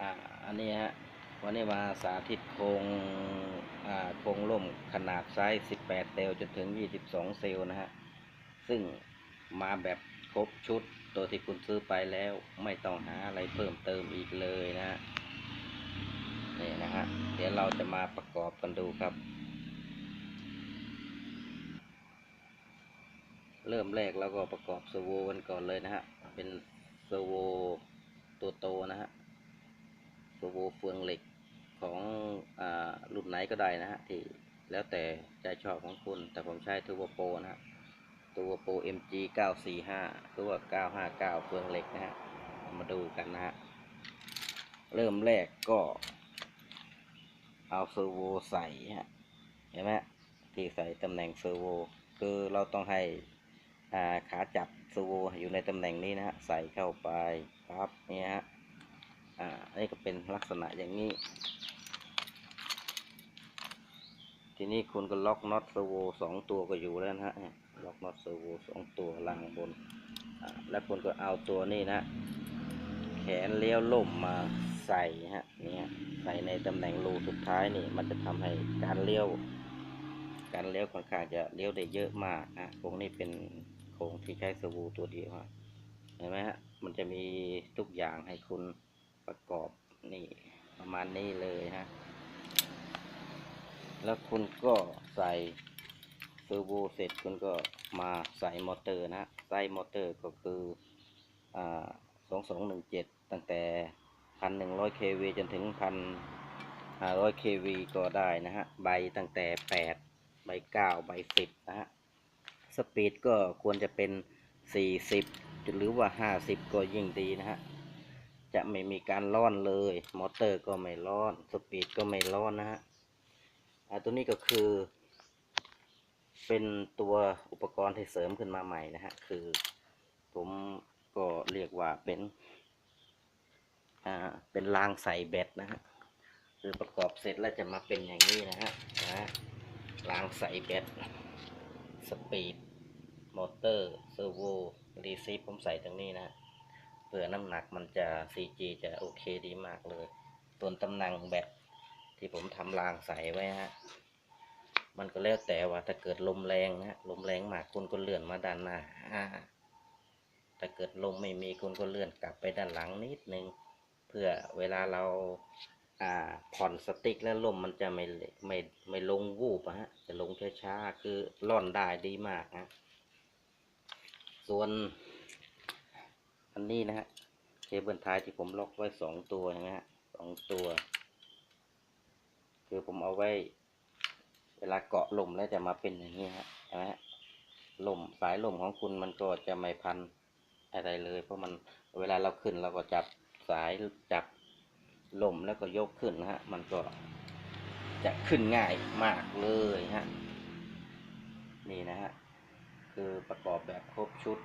อ่าอันนี้ฮะวันนี้มาสาธิตโครงอ่าโครงร่มขนาดไซส์ 18 เซลล์จนถึง 22 เซลล์นะฮะ ซึ่งมาแบบครบชุดตัวที่คุณซื้อไปแล้วไม่ต้องหาอะไรเพิ่มเติมอีกเลยนะฮะนี่นะฮะ เดี๋ยวเราจะมาประกอบกันดูครับ เริ่มแรกเราก็ประกอบเซอร์โวกันก่อนเลยนะฮะ เป็นเซอร์โวตัวโตนะฮะ เซอร์โวเฟืองเหล็กของอรุ่นไหนก็ได้นะฮะที่แล้วแต่ใจชอบของคุณ แต่ผมใช้ทูโบโปนะฮะทูโบโป MG 945หรือว่า959 เฟืองเหล็กนะฮะมาดูกันนะฮะเริ่มแรกก็เอาเซอร์โวใส่ฮะเห็นไหมที่ใส่ตำแหน่งเซอร์โวคือเราต้องให้าขาจับเซอร์โวอยู่ในตำแหน่งนี้นะฮะใส่เข้าไปครับเนี่ยฮะ อ่าอันนี้ก็เป็นลักษณะอย่างนี้ ทีนี้คุณก็ล็อกน็อตเซอร์โวสองตัวก็อยู่แล้วนะฮะล็อกน็อตเซอร์โวสองตัวล่างบนอ่าแล้วคุณก็เอาตัวนี้นะ แขนเลี้ยวล่มมาใส่ฮะเนี่ยใส่ในตำแหน่งรูสุดท้ายนี่ มันจะทำให้การเลี้ยวการเลี้ยวค่อนข้างจะเลี้ยวได้เยอะมากนะโครงนี้เป็นโครงที่ใช้เซอร์โวตัวเดียวเห็นไหมฮะ มันจะมีทุกอย่างให้คุณ ประกอบนี่ประมาณนี้เลยฮะ แล้วคุณก็ใส่เซอร์โวเสร็จคุณก็มาใส่มอเตอร์นะใส่มอเตอร์ก็คืออ่าสองสองหนึ่งเจ็ดตั้งแต่พันหนึ่งร้อยเควจนถึงพันห้าร้อยเควก็ได้นะฮะ ใบตั้งแต่แปดใบเก้าใบสิบนะฮะ สปีดก็ควรจะเป็นสี่สิบหรือว่าห้าสิบก็ยิ่งดีนะฮะ จะไม่มีการร้อนเลย มอเตอร์ก็ไม่ร้อน สปีดก็ไม่ร้อนนะฮะอ่าตัวนี้ก็คือ เป็นตัวอุปกรณ์ที่เสริมขึ้นมาใหม่นะฮะ คือ ผมก็เรียกว่าเป็น อ่า เป็นรางใส่แบตนะฮะ คือประกอบเสร็จแล้วจะมาเป็นอย่างนี้นะฮะนะรางใส่แบต สปีด มอเตอร์ เซอร์โวรีซีฟผมใส่ตรงนี้นะ เพื่อน้ำหนักมันจะ CG จะโอเคดีมากเลยส่วนตำแหน่งแบตที่ผมทำรางใส่ไว้ฮะ มันก็แล้วแต่ว่าถ้าเกิดลมแรงนะฮะลมแรงมากคุณก็เลื่อนมาด้านหน้าอ่าถ้าเกิดลมไม่มีคุณก็เลื่อนกลับไปด้านหลังนิดนึง เพื่อเวลาเราอ่าผ่อนสติ๊กแล้วลมมันจะไม่ไม่ไม่ลงวูบอะฮะ จะลงช้าๆ คือล่อนได้ดีมากนะส่วน นี้นะฮะเคเบิลท้ายที่ผมล็อกไว้สองตัวนะฮะสองตัว คือผมเอาไว้ เวลาเกาะลมแล้วจะมาเป็นอย่างนี้ฮะเห็นไหมฮะลมสายลมของคุณมันก็จะไม่พันอะไรเลย เพราะมันเวลาเราขึ้นเราก็จับสายจับลมแล้วก็ยกขึ้นนะฮะ มันก็จะขึ้นง่ายมากเลยฮะ นี่นะฮะ คือประกอบแบบครบชุด